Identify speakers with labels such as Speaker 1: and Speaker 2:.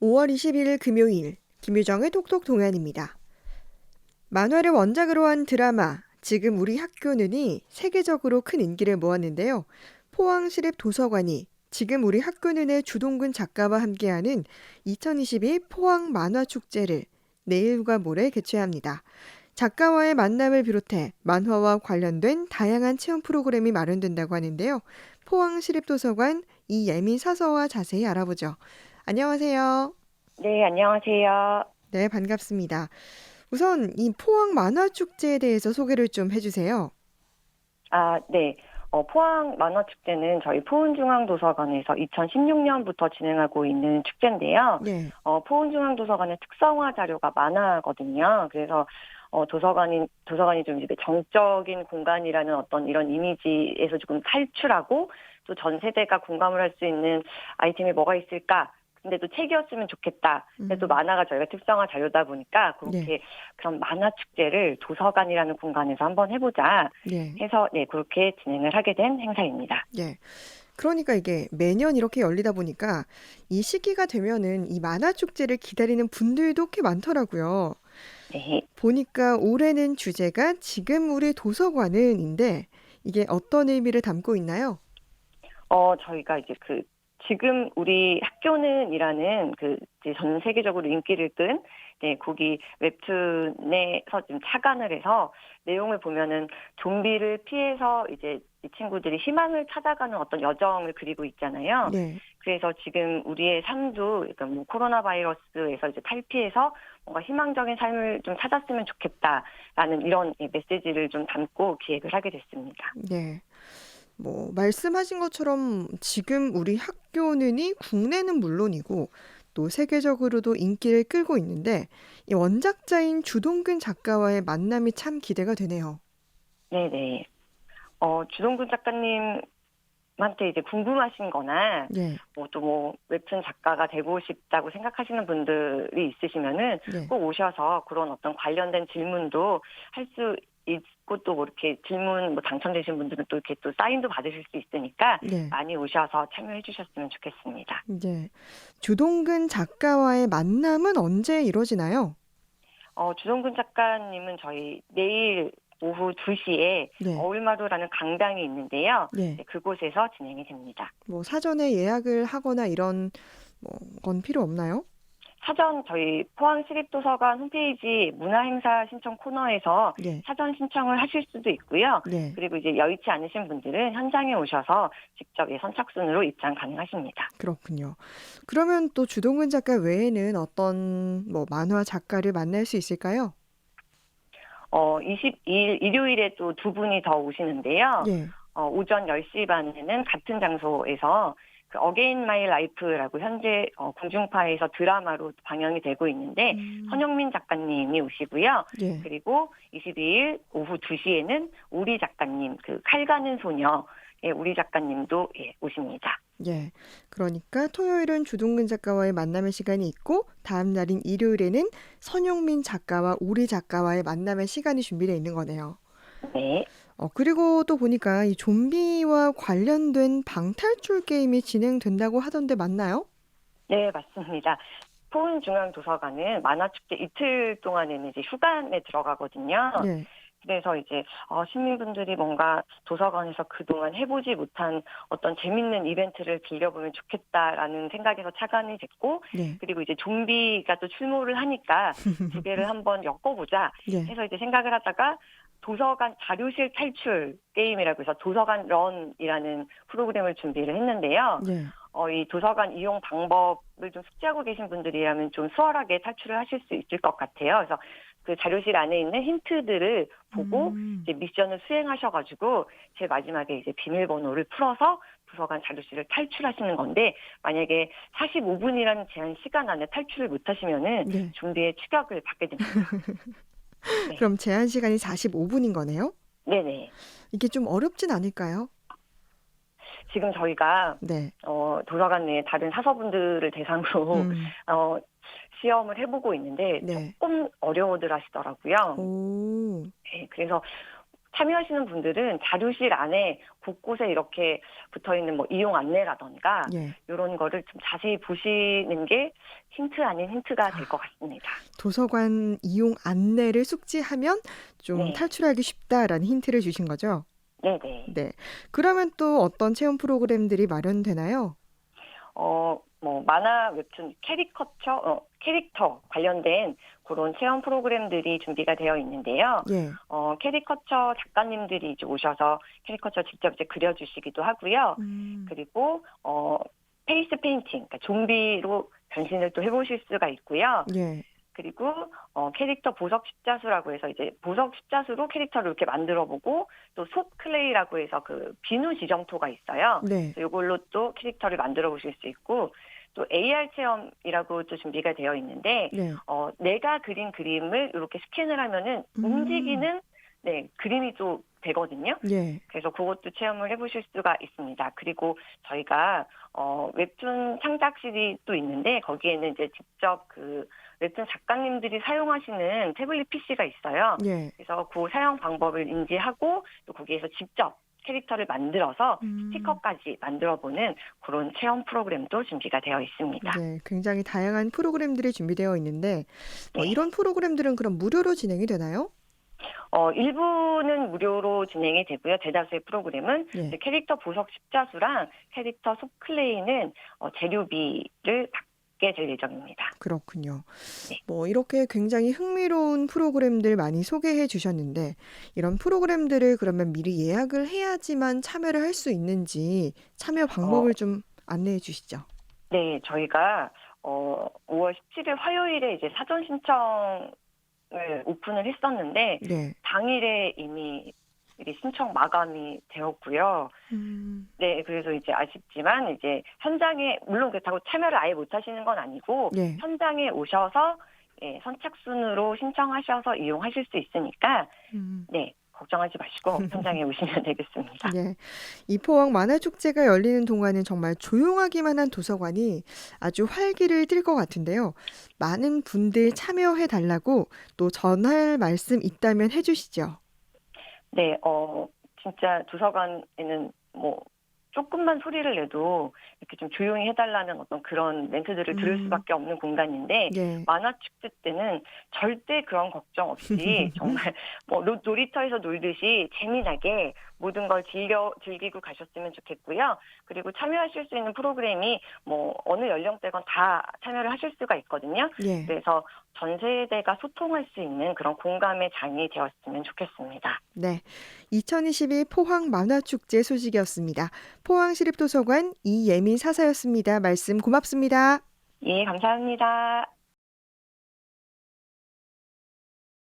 Speaker 1: 5월 21일 금요일 김유정의 톡톡 동안입니다. 만화를 원작으로 한 드라마 지금 우리 학교는이 세계적으로 큰 인기를 모았는데요. 포항시립 도서관이 지금 우리 학교는의 주동근 작가와 함께하는 2022 포항 만화 축제를 내일과 모레 개최합니다. 작가와의 만남을 비롯해 만화와 관련된 다양한 체험 프로그램이 마련된다고 하는데요. 포항시립도서관 이예민 사서와 자세히 알아보죠. 안녕하세요.
Speaker 2: 네, 안녕하세요.
Speaker 1: 네, 반갑습니다. 우선 이 포항 만화 축제에 대해서 소개를 좀 해주세요.
Speaker 2: 아, 네. 어, 포항 만화축제는 저희 포은중앙도서관에서 2016년부터 진행하고 있는 축제인데요.
Speaker 1: 네,
Speaker 2: 어, 포은중앙도서관의 특성화 자료가 만화거든요. 그래서 어, 도서관이, 도서관이 좀 이제 정적인 공간이라는 어떤 이런 이미지에서 조금 탈출하고 또 전 세대가 공감을 할 수 있는 아이템이 뭐가 있을까? 근데 또 책이었으면 좋겠다. 근데 또
Speaker 1: 음.
Speaker 2: 만화가 저희가 특성화 자료다 보니까 그렇게 그런 만화 축제를 도서관이라는 공간에서 한번 해보자
Speaker 1: 네,
Speaker 2: 해서 네 그렇게 진행을 하게 된 행사입니다.
Speaker 1: 네. 그러니까 이게 매년 이렇게 열리다 보니까 이 시기가 되면은 이 만화 축제를 기다리는 분들도 꽤 많더라고요.
Speaker 2: 네.
Speaker 1: 보니까 올해는 주제가 지금 우리 도서관은인데 이게 어떤 의미를 담고 있나요?
Speaker 2: 어 저희가 이제 그 지금 우리 학교는이라는 그 이제 전 세계적으로 인기를 끈 네, 거기 웹툰에서 좀 착안을 해서 내용을 보면은 좀비를 피해서 이제 이 친구들이 희망을 찾아가는 어떤 여정을 그리고 있잖아요.
Speaker 1: 네,
Speaker 2: 그래서 지금 우리의 삶도 그러니까 뭐 코로나 바이러스에서 이제 탈피해서 뭔가 희망적인 삶을 좀 찾았으면 좋겠다라는 이런 예, 메시지를 좀 담고 기획을 하게 됐습니다.
Speaker 1: 네. 뭐 말씀하신 것처럼 지금 우리 학교는이 국내는 물론이고 또 세계적으로도 인기를 끌고 있는데 이 원작자인 주동근 작가와의 만남이 참 기대가 되네요.
Speaker 2: 네네. 어, 주동근 작가님한테 이제 궁금하신 거나
Speaker 1: 네,
Speaker 2: 뭐 또 뭐 웹툰 작가가 되고 싶다고 생각하시는 분들이 있으시면은
Speaker 1: 네,
Speaker 2: 꼭 오셔서 그런 어떤 관련된 질문도 할 수 있고 또뭐 이렇게 질문 뭐 당첨되신 분들은 또 이렇게 또 사인도 받으실 수 있으니까
Speaker 1: 네,
Speaker 2: 많이 오셔서 참여해 주셨으면 좋겠습니다.
Speaker 1: 네. 주동근 작가와의 만남은 언제 이루어지나요?
Speaker 2: 어, 주동근 작가님은 저희 내일 오후 2시에
Speaker 1: 네,
Speaker 2: 어울마루라는 강당이 있는데요.
Speaker 1: 네.
Speaker 2: 네, 그곳에서 진행이 됩니다.
Speaker 1: 뭐 사전에 예약을 하거나 이런 뭐 건 필요 없나요?
Speaker 2: 사전 저희 포항시립도서관 홈페이지 문화행사 신청 코너에서
Speaker 1: 네,
Speaker 2: 사전 신청을 하실 수도 있고요.
Speaker 1: 네.
Speaker 2: 그리고 이제 여의치 않으신 분들은 현장에 오셔서 직접 예, 선 착순으로 입장 가능하십니다.
Speaker 1: 그렇군요. 그러면 또 주동근 작가 외에는 어떤 뭐 만화 작가를 만날 수 있을까요?
Speaker 2: 어, 22일 일요일에 또 두 분이 더 오시는데요.
Speaker 1: 네,
Speaker 2: 어, 오전 10시 반에는 같은 장소에서 그 어게인 마이 라이프라고 현재 어, 공중파에서 드라마로 방영이 되고 있는데
Speaker 1: 음,
Speaker 2: 선영민 작가님이 오시고요.
Speaker 1: 네,
Speaker 2: 그리고 22일 오후 2시에는 우리 작가님 그 칼 가는 소녀 예, 우리 작가님도 예, 오십니다.
Speaker 1: 예. 그러니까 토요일은 주동근 작가와의 만남의 시간이 있고 다음 날인 일요일에는 선용민 작가와 우리 작가와의 만남의 시간이 준비되어 있는 거네요.
Speaker 2: 네.
Speaker 1: 어, 그리고 또 보니까 이 좀비와 관련된 방탈출 게임이 진행된다고 하던데 맞나요?
Speaker 2: 네, 맞습니다. 포은 중앙도서관은 만화축제 이틀 동안에는 이제 휴관에 들어가거든요.
Speaker 1: 네,
Speaker 2: 그래서 이제 어, 시민분들이 뭔가 도서관에서 그동안 해보지 못한 어떤 재밌는 이벤트를 빌려보면 좋겠다라는 생각에서 차관이 됐고
Speaker 1: 네,
Speaker 2: 그리고 이제 좀비가 또 출몰을 하니까 두 개를 한번 엮어보자
Speaker 1: 네,
Speaker 2: 해서 이제 생각을 하다가 도서관 자료실 탈출 게임이라고 해서 도서관 런이라는 프로그램을 준비를 했는데요.
Speaker 1: 네,
Speaker 2: 어, 이 도서관 이용 방법을 좀 숙지하고 계신 분들이라면 좀 수월하게 탈출을 하실 수 있을 것 같아요. 그래서 그 자료실 안에 있는 힌트들을 보고
Speaker 1: 음,
Speaker 2: 이제 미션을 수행하셔가지고 제 마지막에 이제 비밀번호를 풀어서 도서관 자료실을 탈출하시는 건데 만약에 45분이라는 제한 시간 안에 탈출을 못하시면은
Speaker 1: 네.
Speaker 2: 좀비의 추격을 받게 됩니다. 네.
Speaker 1: 그럼 제한 시간이 45분인 거네요?
Speaker 2: 네네.
Speaker 1: 이게 좀 어렵진 않을까요?
Speaker 2: 지금 저희가
Speaker 1: 네.
Speaker 2: 어, 내 다른 사서분들을 대상으로
Speaker 1: 음,
Speaker 2: 어, 시험을 해보고 있는데
Speaker 1: 네.
Speaker 2: 조금 어려워들 하시더라고요.
Speaker 1: 오,
Speaker 2: 네, 그래서 참여하시는 분들은 자료실 안에 곳곳에 이렇게 붙어 있는 뭐 이용 안내라던가
Speaker 1: 예.
Speaker 2: 이런 거를 좀 자세히 보시는 게 힌트 아닌 힌트가 될 것 같습니다.
Speaker 1: 도서관 이용 안내를 숙지하면 좀
Speaker 2: 네.
Speaker 1: 탈출하기 쉽다라는 힌트를 주신 거죠?
Speaker 2: 네네.
Speaker 1: 네. 그러면 또 어떤 체험 프로그램들이 마련되나요?
Speaker 2: 어, 뭐, 만화, 웹툰, 캐리커처, 어, 캐릭터 관련된 그런 체험 프로그램들이 준비가 되어 있는데요.
Speaker 1: 예.
Speaker 2: 어, 캐리커처 작가님들이 이제 오셔서 캐리커처 직접 이제 그려주시기도 하고요.
Speaker 1: 음.
Speaker 2: 그리고, 어, 페이스 페인팅, 그러니까 좀비로 변신을 또 해보실 수가 있고요.
Speaker 1: 예.
Speaker 2: 그리고 어, 캐릭터 보석 십자수라고 해서 이제 보석 십자수로 캐릭터를 이렇게 만들어보고 또 솥 클레이라고 해서 그 비누 지점토가 있어요.
Speaker 1: 네.
Speaker 2: 이걸로 또 캐릭터를 만들어 보실 수 있고 또 AR 체험이라고 또 준비가 되어 있는데
Speaker 1: 네.
Speaker 2: 어, 내가 그린 그림을 이렇게 스캔을 하면은
Speaker 1: 음.
Speaker 2: 움직이는 네 그림이 또 되거든요.
Speaker 1: 예.
Speaker 2: 그래서 그것도 체험을 해보실 수가 있습니다. 그리고 저희가 어, 웹툰 창작실이 또 있는데 거기에는 이제 직접 그 웹툰 작가님들이 사용하시는 태블릿 PC가 있어요.
Speaker 1: 예.
Speaker 2: 그래서 그 사용 방법을 인지하고 또 거기에서 직접 캐릭터를 만들어서
Speaker 1: 음.
Speaker 2: 스티커까지 만들어보는 그런 체험 프로그램도 준비가 되어 있습니다.
Speaker 1: 네, 굉장히 다양한 프로그램들이 준비되어 있는데 어,
Speaker 2: 네.
Speaker 1: 이런 프로그램들은 그럼 무료로 진행이 되나요?
Speaker 2: 어, 일부는 무료로 진행이 되고요. 대다수의 프로그램은
Speaker 1: 예.
Speaker 2: 이제 캐릭터 보석 십자수랑 캐릭터 속클레이는 어, 재료비를 받 게 될 예정입니다.
Speaker 1: 그렇군요.
Speaker 2: 네.
Speaker 1: 뭐 이렇게 굉장히 흥미로운 프로그램들 많이 소개해 주셨는데 이런 프로그램들을 그러면 미리 예약을 해야지만 참여를 할 수 있는지 참여 방법을 좀 안내해 주시죠.
Speaker 2: 네, 저희가 어, 5월 17일 화요일에 이제 사전 신청을 오픈을 했었는데
Speaker 1: 네.
Speaker 2: 당일에 이미 이게 신청 마감이 되었고요.
Speaker 1: 음,
Speaker 2: 네, 그래서 이제 아쉽지만 이제 현장에 물론 그렇다고 참여를 아예 못 하시는 건 아니고
Speaker 1: 네.
Speaker 2: 현장에 오셔서 예, 선착순으로 신청하셔서 이용하실 수 있으니까
Speaker 1: 음.
Speaker 2: 네, 걱정하지 마시고 현장에 오시면 되겠습니다.
Speaker 1: 네. 이 포항 만화축제가 열리는 동안은 정말 조용하기만 한 도서관이 아주 활기를 띨 것 같은데요. 많은 분들 참여해 달라고 또 전할 말씀 있다면 해주시죠.
Speaker 2: 네, 어, 진짜 도서관에는 뭐, 조금만 소리를 내도 이렇게 좀 조용히 해달라는 어떤 그런 멘트들을 들을
Speaker 1: 음.
Speaker 2: 수밖에 없는 공간인데,
Speaker 1: 예.
Speaker 2: 만화 축제 때는 절대 그런 걱정 없이 정말 뭐 노- 놀이터에서 놀듯이 재미나게 모든 걸 즐겨, 즐기고 가셨으면 좋겠고요. 그리고 참여하실 수 있는 프로그램이 뭐 어느 연령대건 다 참여를 하실 수가 있거든요.
Speaker 1: 예.
Speaker 2: 그래서 전 세대가 소통할 수 있는 그런 공감의 장이 되었으면 좋겠습니다.
Speaker 1: 네. 2022 포항 만화축제 소식이었습니다. 포항시립도서관 이예민 사사였습니다. 말씀 고맙습니다.
Speaker 2: 예, 감사합니다.